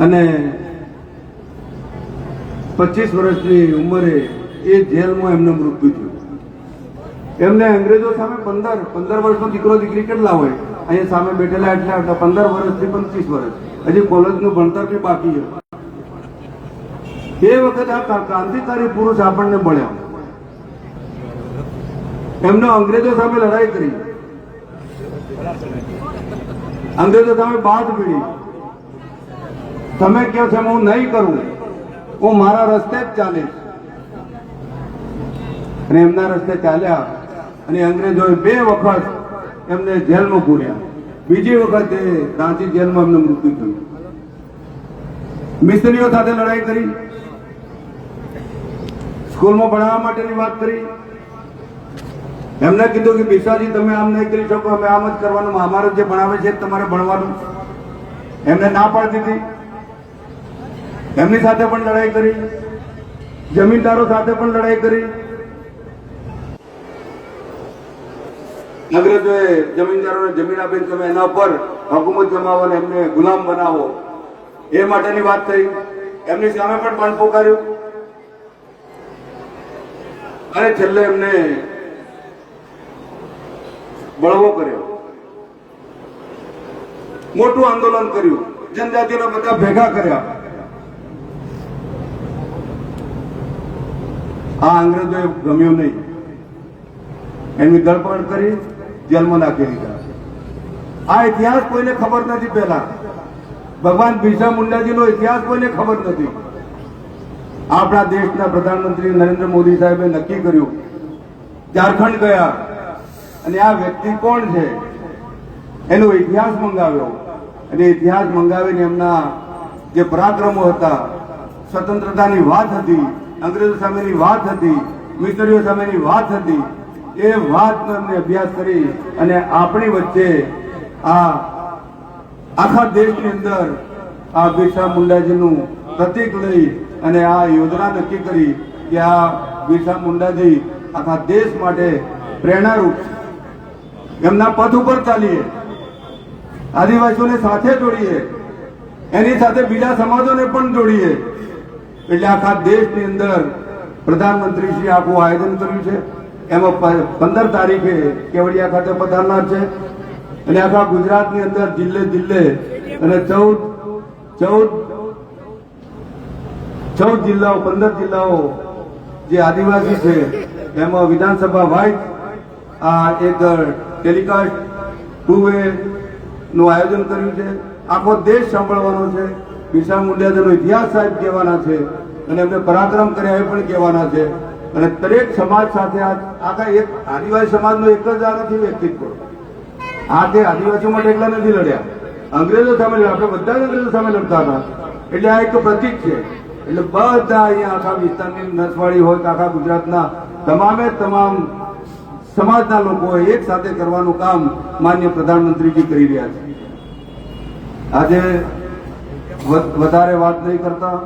અને પચીસ વર્ષની ઉંમરે એ જેલમાં એમનું મૃત્યુ થયું. એમને અંગ્રેજો સામે પંદર પંદર વર્ષનો દીકરો, દીકરી કેટલા હોય? અહીંયા સામે બેઠેલા એટલા હતા પંદર વર્ષથી પચીસ વર્ષ. હજી કોલેજનું ભણતર બી બાકી એ વખત આ ક્રા- ક્રાંતિકારી પુરુષ આપણને મળ્યા. એમનો અંગ્રેજો સામે લડાઈ કરી. અંગ્રેજો સામે બાદ પીડી. તમે કહો છો હું નહીં કરું, હું મારા રસ્તે જ ચાલીશ. અને એમના રસ્તે ચાલ્યા અને અંગ્રેજોએ બે વખત એમને જેલમાં પૂર્યા. બીજી વખત રાંચી જેલમાં એમનું મૃત્યુ થયું. મિસ્ત્રીઓ સાથે લડાઈ કરી, સ્કૂલમાં ભણાવવા માટેની વાત કરી. એમને કીધું કે બિસ્વાજી તમે આમ નહીં કરી શકો, અમે આમ જ કરવાનું, અમારે જે ભણાવે છે તમારે ભણવાનું. એમને ના પાડી દીધી. એમની સાથે પણ લડાઈ કરી. જમીનદારો સાથે પણ લડાઈ કરી. અંગ્રેજોએ જમીનદારોને જમીન આપીને તમે એના પર હકુમત જમાવો એમને ગુલામ બનાવો. એ માટેની વાત થઈ. એમની સામે પણ પણ પોકાર્યું. અને છેલ્લે એમને બળવો કર્યો. મોટું આંદોલન કર્યું. જનજાતિના બધા ભેગા કર્યા. આ અંગ્રેજોએ ગમ્યું નહીં. એની ધરપકડ કરી જેલમાં નાખી દીધા. આ ઇતિહાસ કોઈને ખબર નથી પહેલા. ભગવાન બિરસા મુંડાજીનો ઇતિહાસ કોઈને ખબર નથી. આપણા દેશના પ્રધાનમંત્રી નરેન્દ્ર મોદી સાહેબે નક્કી કર્યું, ઝારખંડ ગયા અને આ વ્યક્તિ કોણ છે? એનો ઇતિહાસ મંગાવ્યો. અને ઇતિહાસ મંગાવીને એમના જે પરાક્રમો હતા, સ્વતંત્રતાની વાત હતી અંગ્રેજો સામેની વાત હતી મિસરીઓ સામેની વાત હતી. એ વાતનો એમને અભ્યાસ કરી અને આપણી વચ્ચે આ આખા દેશની અંદર આ બિરસા મુંડાજીનું પ્રતિક લઈ અને આ યોજના નક્કી કરી કે આ બિરસા મુંડાજી આખા દેશ માટે પ્રેરણારૂપ. એમના પથ ઉપર ચાલીએ. આદિવાસીઓને સાથે જોડીએ. એની સાથે બીજા સમાજોને પણ જોડીએ. એટલે આખા દેશની અંદર પ્રધાનમંત્રી શ્રી આખું આયોજન કર્યું છે. એમાં પંદર તારીખે કેવડિયા ખાતે પધારનાર છે. અને આખા ગુજરાતની અંદર જિલ્લે જિલ્લે અને ચૌદ ચૌદ ચૌદ જિલ્લાઓ, પંદર જિલ્લાઓ જે આદિવાસી છે, એમાં વિધાનસભા વાઇઝ આ એક ટેલિકાસ્ટ ટુ વે નું આયોજન કર્યું છે. આખો દેશ સાંભળવાનો છે. બિરસા મુંડાજીનો ઇતિહાસ સાહેબ કહેવાના છે અને એમને પરાક્રમ કર્યા એ પણ કહેવાના છે. અને દરેક સમાજ સાથે આખા એક આદિવાસી સમાજનો એક જ આ નથી વ્યક્તિત્વ. આ તે આદિવાસીઓ માટે એકલા નથી લડ્યા. અંગ્રેજો સામે લડ્યા. આપણે બધા અંગ્રેજો સામે લડતા હતા. એટલે આ એક પ્રતિક છે. એટલે બધા અહીંયા આખા વિસ્તારની નસવાડી હોય કે આખા ગુજરાતના તમામે તમામ સમાજના લોકો એક સાથે કરવાનું કામ માન્ય પ્રધાનમંત્રીજી કરી રહ્યા છે. આજે વધારે વાત નહીં કરતા.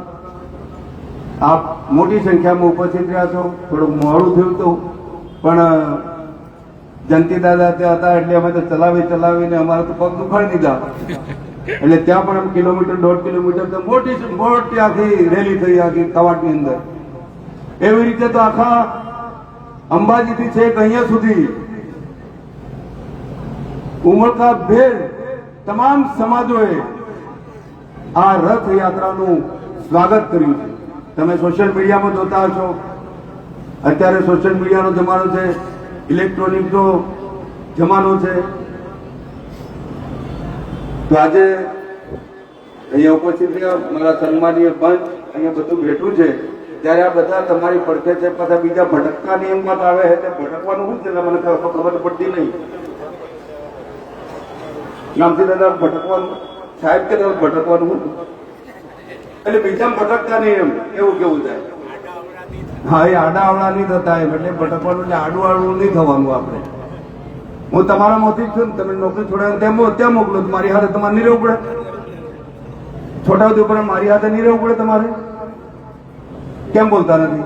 આપ મોટી સંખ્યામાં ઉપસ્થિત રહ્યા છો. થોડુંક મોડું થયું હતું પણ જંતી દાદા ત્યાં હતા એટલે અમે તો ચલાવી ચલાવીને અમારે તો પગ દુખાડી દીધા. એટલે ત્યાં પણ કિલોમીટર, દોઢ કિલોમીટર તો મોટી મોટી આખી રેલી થઈ આખી કવાટની અંદર. એવી રીતે તો આખા અંબાજીથી છેક અહીંયા સુધી ઉમળકા ભેર તમામ સમાજોએ આ રથયાત્રાનું સ્વાગત કર્યું છે. તમે સોશિયલ મીડિયામાં જોતા હશો. અત્યારે સોશિયલ મીડિયાનો જમાનો છે. ઇલેક્ટ્રોનિકનો જમાનો છે. તો આજે અહીંયા ઉપસ્થિત રહ્યા મારા સન્માનીય પંચ, અહીંયા બધું બેઠું છે. ત્યારે આ બધા તમારી પડખે છે, પાછા બીજા ભટકતા નિયમમાં આવે છે તે ભટકવાનું શું છે? મને ખબર પડતી નહીં. નામથી દાદા ભટકવાનું સાહેબ કે તમે ભટકવાનું એટલે બીજા ભટકતા નહીં એમ. એવું કેવું થાય? હા, એ આડા આવડા નહીં થતા એમ. એટલે ભટકવાનું એટલે આડું આડું નહીં થવાનું આપણે. હું તમારા માંથી છું ને. તમે નોકરી છોડાય ત્યાં મો- ત્યાં મોકલો મારી હાથે તમારે નહીં રહેવું પડે. છોટાઉદેપુર ઉપર મારી હાથે નહીં રહેવું પડે તમારે. કેમ બોલતા નથી?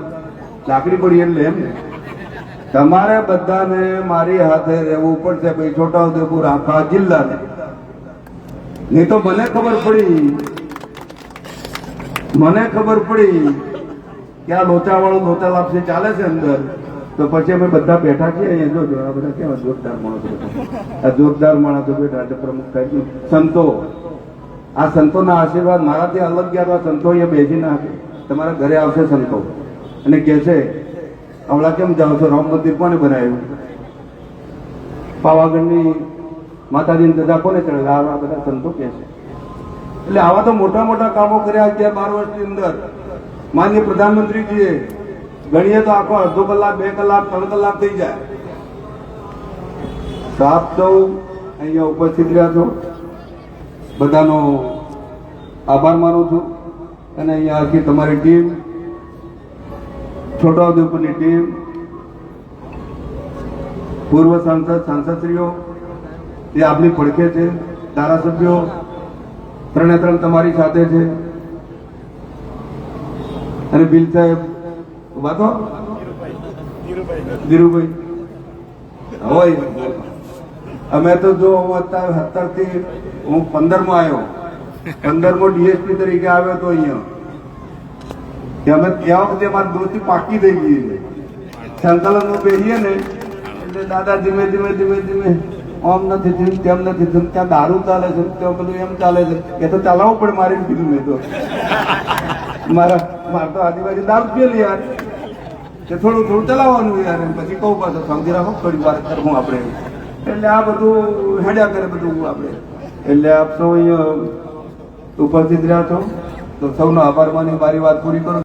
લાકડી પડી એટલે એમ ને. તમારે બધાને મારી હાથે રહેવું પડશે ભાઈ છોટાઉદેપુર, આખા જિલ્લાને. નહીં તો મને ખબર પડી. મને ખબર પડી કે આ લોચા વાળું લોચા લાપસી ચાલે છે અંદર. તો પછી અમે બધા બેઠા છીએ અહીંયા. જોજો આ બધા કેવા જોરદાર માણસો આ જોરદાર માણસો બેઠા એટલે પ્રમુખ સાહેબ સંતો, આ સંતોના આશીર્વાદ મારાથી અલગ ગયા તો સંતો અહીંયા બેસી ના તમારા ઘરે આવશે સંતો. અને કહે છે હમણાં કેમ જાઓ છો? રામ મંદિર કોને બનાવ્યું? પાવાગઢની માતાજીની ધજા કોને ચડે? આ બધા સંતો કહે છે. એટલે આવા તો મોટા મોટા કામો કર્યા અગિયાર બાર વર્ષની અંદર. માન્ય પ્રધાનમંત્રીજીએ ગણીએ તો આખો અડધો કલાક, બે કલાક, ત્રણ કલાક થઈ જાય. તો સૌ અહીંયા ઉપસ્થિત રહ્યા છો. બધાનો આભાર માનું છું. અને અહીંયા આખી તમારી ટીમ, છોટાઉદેપુરની ટીમ, પૂર્વ સાંસદ, સાંસદશ્રીઓ એ આપની પડખે છે. ધારાસભ્યો, ત્રણે ત્રણ તમારી સાથે છે. અને બિલ સાહેબ વાતો ધીરુભાઈ. હોય અમે તો જો હું અત્યારે સત્તરથી હું પંદરમો આવ્યો. પંદરમો ડીએસપી તરીકે આવ્યો તો અહીંયા. કે અમે ત્યાં વખતે મારી દોસ્તી પાકી થઈ ગઈ છે. સંકલનમાં બેસીએ ને, એટલે દાદા ધીમે ધીમે ધીમે ધીમે આમ નથી થયું, તેમ નથી થયું, ત્યાં દારૂ ચાલે છે ત્યાં બધું એમ ચાલે છે. એ તો ચલાવવું પડે મારી કીધું મેં તો. મારા મારે તો આજુબાજુ દારૂ પીએલી યાર. કે થોડું થોડું ચલાવવાનું યાર પછી કહું પાછો સમજી રાખો થોડી વાર કરવું આપણે. એટલે આ બધું હેડ્યા કરે બધું આપણે. એટલે આપ સૌ અહીંયા ઉપસ્થિત રહ્યા છો. તો સૌનો આભાર માની, મારી વાત પૂરી કરું